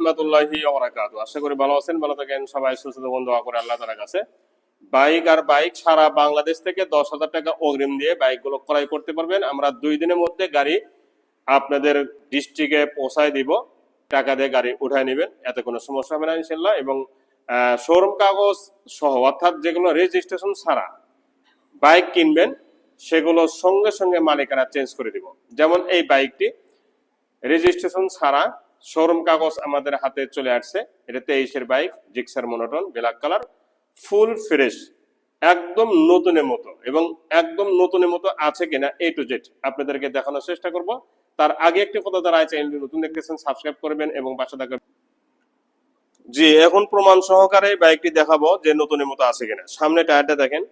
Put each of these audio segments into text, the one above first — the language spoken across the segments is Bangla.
রহমতুল্লাহি ওবরাকাতু। আশা করি ভালো আছেন, ভালো থাকেন, সবাই সুস্থ দোয়া করে আল্লাহ কাছে। বাইক আর বাইক সারা বাংলাদেশ থেকে দশ হাজার টাকা অগ্রিম দিয়ে বাইকগুলো ক্রয় করতে পারবেন। আমরা দুই দিনের মধ্যে গাড়ি আপনাদের ডিস্ট্রিক্টে পৌঁছায় দিব। টাকা দিয়ে গাড়ি উঠায় নেবেন, এতে কোনো সমস্যা হবে না ইনশাল্লাহ এবং শোরুম কাগজ সহ, অর্থাৎ যেগুলো রেজিস্ট্রেশন ছাড়া বাইক কিনবেন, সেগুলো সঙ্গে সঙ্গে মালিকানা চেঞ্জ করে দিব। যেমন এই বাইকটি রেজিস্ট্রেশন ছাড়া শোরুম কাগজ আমাদের হাতে চলে আসছে। এটা তেইশের bike, Gixxer monotone, black colour, full fresh, একদম নতুনের মতো। এবং একদম নতুনের মতো আছে কিনা এ টু জেড আপনাদেরকে দেখানোর চেষ্টা করব। তার আগে একটি কথা যারা চ্যানেলটি নতুন দেখতেছেন সাবস্ক্রাইব করবেন এবং পাশে থাকা জি, এখন প্রমাণ সহকারে বাইকটি দেখাবো যে নতুনের মতো আছে কিনা। সামনে টায়ারটা দেখেন।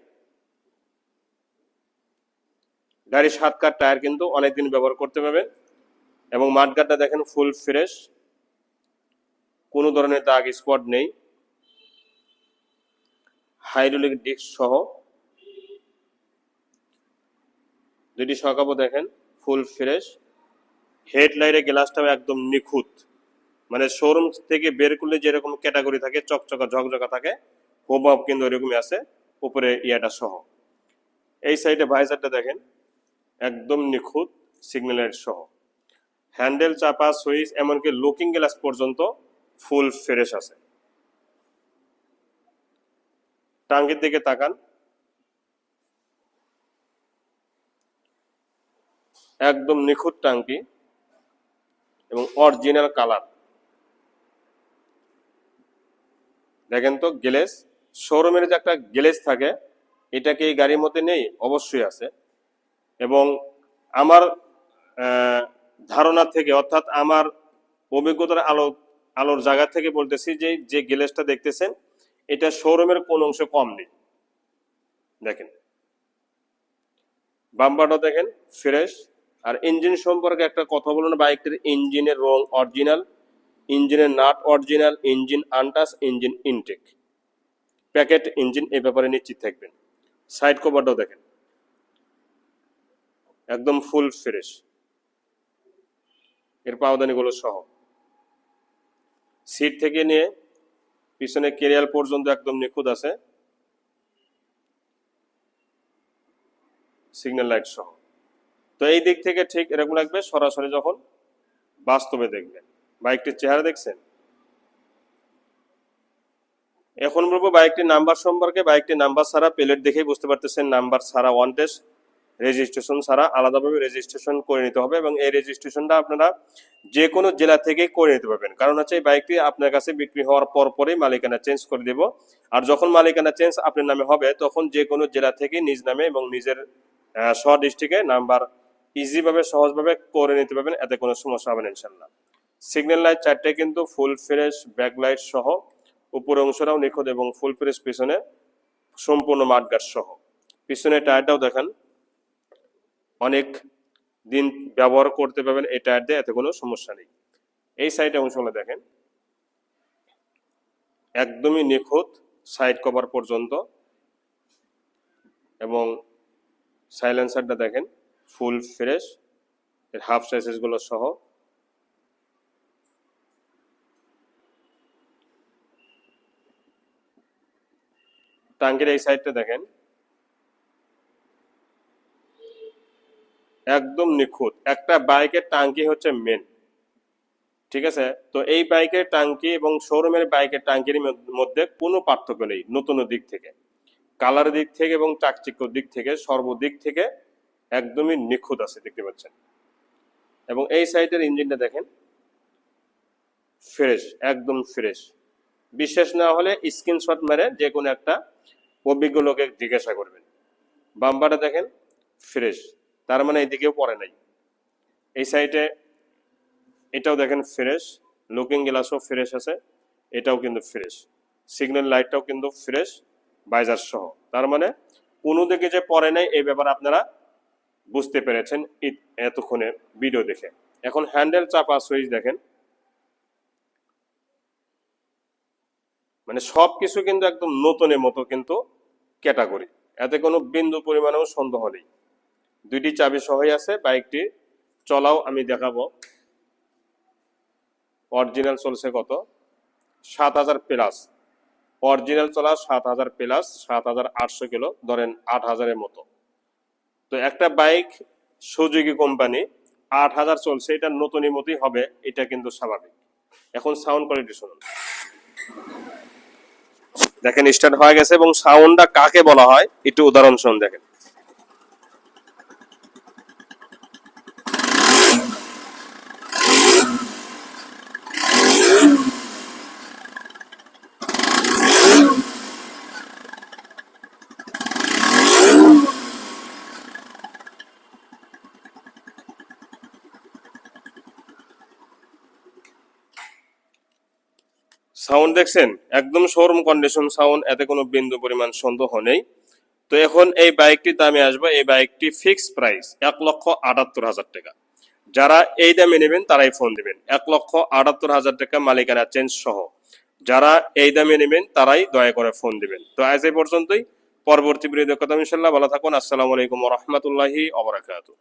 গাড়ির সাত কাঠ টায়ার কিন্তু অনেকদিন ব্যবহার করতে পারবেন। এবং মাঠগাটটা দেখেন ফুল ফ্রেশ। কোনো ধরনের দাগ স্পট নেই। হাইড্রোলিক ডিস্ক সহ। দুটি সকাবো দেখেন, ফুল ফ্রেশ। হেডলাইটের গ্লাসটাও একদম নিখুঁত। মানে শোরুম থেকে বের করলে যেরকম ক্যাটাগরি থাকে, চকচকা, ঝকঝকা থাকে হোবাব কিন্তু ওইরকমই আছে, উপরে ইয়াটা সহ। এই সাইডে ভাইজারটা দেখেন, একদম নিখুঁত সিগন্যালের সহ। হ্যান্ডেল চাপা, সুইচ, এমনকি লুকিং গ্লাস পর্যন্ত ফুল ফ্রেশ আছে। টাঙ্গির দিকে তাকান। একদম নিখুঁত টাঙ্কি এবং অরিজিনাল কালার। দেখেন তো, গ্লেস, শোরুমের যে একটা গ্লেস থাকে, এটা কি এই গাড়ির মধ্যে নেই? অবশ্যই আছে। এবং আমার ধারণা থেকে, অর্থাৎ আমার অভিজ্ঞতার আলো, আলোর জায়গা থেকে বলতেছি যে যে গ্লেসটা দেখতেছেন, এটা শোরুমের কোন অংশ কম নেই। দেখেন। বাম্পারটা দেখেন, ফ্রেশ। আর ইঞ্জিন সম্পর্কে একটা কথা বলুন, বাইকটির ইঞ্জিনের রং অরিজিনাল, ইঞ্জিনের nut original, engine untouched engine intact. Packet, engine এ ব্যাপারে নিশ্চিত থাকবেন। সাইড কভারটাও দেখেন। একদম ফুল ফ্রেশ। এর পাওদানিগুলো সহ। সিট থেকে নিয়ে পিছনে কেরিয়াল পর্যন্ত একদম নিখুঁত আছে। সিগন্যাল লাইট সহ। তো এই দিক থেকে ঠিক এরকম লাগবে সরাসরি যখন বাস্তবে দেখবেন। বাইকটির চেহারা দেখছেন? এখন বলব বাইকটির নাম্বার সম্পর্কে, বাইকটির নাম্বার ছাড়া প্লেট দেখেই বুঝতে পারতেছেন নাম্বার ছাড়া ওয়ান টেস্ট রেজিস্ট্রেশন ছাড়া আলাদাভাবে রেজিস্ট্রেশন করে নিতে হবে এবং এই রেজিস্ট্রেশনটা আপনারা যে কোনো জেলা থেকে করে নিতে পারবেন। কারণ হচ্ছে এই বাইকটি আপনার কাছে বিক্রি হওয়ার পর পরেই মালিকানা চেঞ্জ করে দেব। আর যখন মালিকানা চেঞ্জ আপনার নামে হবে, তখন যে কোনো জেলা থেকে নিজ নামে এবং নিজের স্ব ডিস্ট্রিক্টে নাম্বার ইজিভাবে সহজভাবে করে নিতে পারবেন, এতে কোনো সমস্যা হবে না ইনশাল্লাহ সিগন্যাল লাইট চারটে কিন্তু ফুল ফ্রেশ ব্যাক লাইট সহ, উপরের অংশটাও নিখুঁত এবং ফুল ফ্রেশ পিছনে সম্পূর্ণ মাঠগাট সহ। পিছনে টায়ারটাও দেখেন। অনেক দিন ব্যবহার করতে পারবেন এই টায়ার দিয়ে, এতে কোনো সমস্যা নেই। এই সাইডে অংশগুলো দেখেন। একদমই নিখুঁত সাইড কভার পর্যন্ত। এবং সাইলেন্সারটা দেখেন ফুল ফ্রেশ এর হাফ সাইজেসগুলো সহ। টাঙ্কির এই সাইডটা দেখেন। একদম নিখুঁত। একটা বাইকের টাঙ্কি হচ্ছে মেন ঠিক আছে? তো এই বাইকের টাঙ্কি এবং শোরুমের বাইকের টাঙ্কির মধ্যে কোনো পার্থক্য নেই নতুন দিক থেকে। কালার দিক থেকে এবং চাকচিক্য দিক থেকে, সর্বদিক থেকে একদমই নিখুঁত আছে, দেখতে পাচ্ছেন। এবং এই সাইডের ইঞ্জিনটা দেখেন। ফ্রেশ, একদম ফ্রেশ। বিশ্বাস না হলে স্ক্রিনশট মেরে যে কোনো একটা অভিজ্ঞ লোকে জিজ্ঞাসা করবেন। বাম্পারটা দেখেন, ফ্রেশ। তার মানে এইদিকেও পড়ে নাই। এই সাইডে এটাও দেখেন ফ্রেশ লুকিং গ্লাসও ফ্রেশ আছে, এটাও কিন্তু ফ্রেশ। সিগন্যাল লাইটটাও কিন্তু ফ্রেশ বাইজার সহ। তার মানে কোনো দিকে যে পড়ে নাই, এই ব্যাপারে আপনারা বুঝতে পেরেছেন এতক্ষণে ভিডিও দেখে। এখন হ্যান্ডেল চাপা সুইচ দেখেন। মানে সব কিছু কিন্তু একদম নতুনের মতো কিন্তু ক্যাটাগরি এতে কোনো বিন্দু পরিমাণেও সন্দেহ নেই। দুইটি চাবি সহই আছে বাইকটি চলাও, আমি দেখাবো। অরিজিনাল চলছে কত? সাত হাজার প্লাস। অরিজিনাল চলা সাত হাজার প্লাস, সাত হাজার আটশো কিলো, ধরেন আট হাজারের মতো। তো একটা বাইক সুযোগী কোম্পানি, আট হাজার চলছে, এটা নতুনই মতোই হবে, এটা কিন্তু স্বাভাবিক। এখন সাউন্ড কোয়ালিটি শুনুন। দেখেন স্টার্ট হয়ে গেছে এবং সাউন্ডটা কাকে বলা হয়? একটু উদাহরণ শুনুন, দেখেন। সাউন্ড দেখছেন? একদম শোরুম কন্ডিশন সাউন্ড, এতে কোনো বিন্দু পরিমাণ সন্দেহ নেই। তো এখন এই বাইকটি দামে আসবে। এই বাইকটি ফিক্স প্রাইস এক লক্ষ আটাত্তর হাজার টাকা। যারা এই দামে নেবেন, তারাই ফোন দিবেন। এক লক্ষ আটাত্তর হাজার টাকা মালিকানা চেঞ্জ সহ। যারা এই দামে নেবেন, তারাই দয়া করে ফোন দিবেন। তো আজ এই পর্যন্তই। পরবর্তী ভিডিও কথা ইনশাল্লাহ ভালো থাকুন। আসসালামু আলাইকুম রহমতুল্লাহি অবরাকাতু